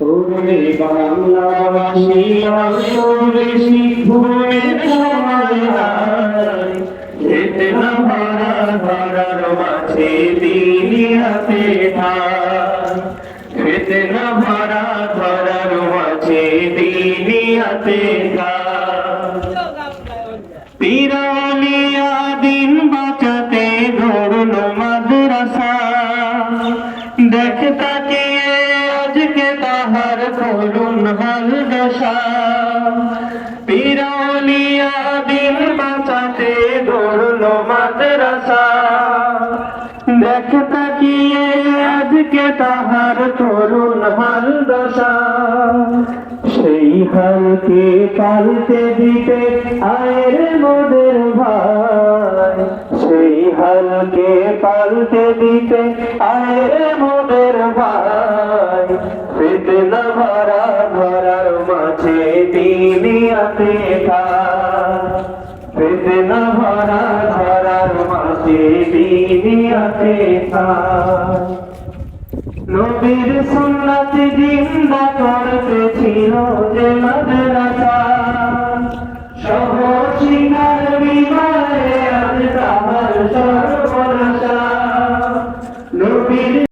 ওরে বাংলাবাসী অন্তরেশী ভূমির যেতে না হাতে পিরালিয়া দিন বাঁচাতে ধরলো মাদ্রাসা দেখ তাকিয়ে আজকে তাহার করুণ হাল দশা পিরালিয়া দিন বাঁচাতে ধরলো মাদ্রাসা। দেখ তাকিয়ে আজকে তাহার তরুণ হাল দশা সেই হালকে পাল্টে দিতে আয়ের মোদের ভাই। সেই হালকে পাল্টে দিতে আয়ের মোদের ফিতনা ভরা ভরার মাঝে তিনি আতে ফিতনা ভরা ভরার মাঝে তিনি আতে নবীর সুন্নাত জিন্দা করতে ছিল যে মাদ্রাসা। সহ